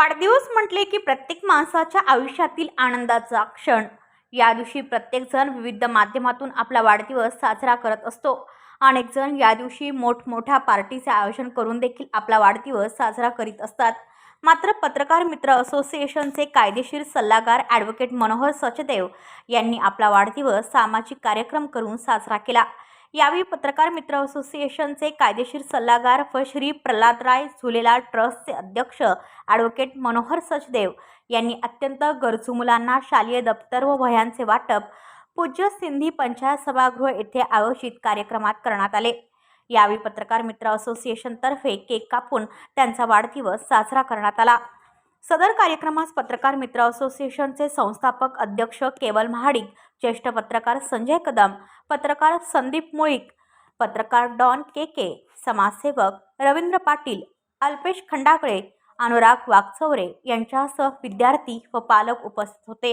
वाढदिवस म्हटले की प्रत्येक माणसाच्या आयुष्यातील आनंदाचा क्षण. या दिवशी प्रत्येकजण विविध माध्यमातून आपला वाढदिवस साजरा करत असतो. अनेकजण या दिवशी मोठमोठ्या पार्टीचे आयोजन करून देखील आपला वाढदिवस साजरा करीत असतात. मात्र पत्रकार मित्र असोसिएशनचे कायदेशीर सल्लागार ॲडव्होकेट मनोहर सचदेव यांनी आपला वाढदिवस सामाजिक कार्यक्रम करून साजरा केला. यावेळी पत्रकार मित्र असोसिएशनचे कायदेशीर सल्लागार व श्री प्रल्हादराय झुलेलाल ट्रस्टचे अध्यक्ष ॲडव्होकेट मनोहर सचदेव यांनी अत्यंत गरजू मुलांना शालेय दप्तर व वह्यांचे वाटप पूज्य सिंधी पंचायत सभागृह येथे आयोजित कार्यक्रमात करण्यात आले. यावेळी पत्रकार मित्र असोसिएशनतर्फे केक कापून त्यांचा वाढदिवस साजरा करण्यात आला. सदर कार्यक्रमास पत्रकार मित्र असोसिएशनचे संस्थापक अध्यक्ष केवल महाडिक ज्येष्ठ पत्रकार संजय कदम पत्रकार संदीप मुळीक पत्रकार डॉन के के समाजसेवक रवींद्र पाटील अल्पेश खंडाकळे अनुराग वागचौरे यांच्यासह विद्यार्थी व पालक उपस्थित होते.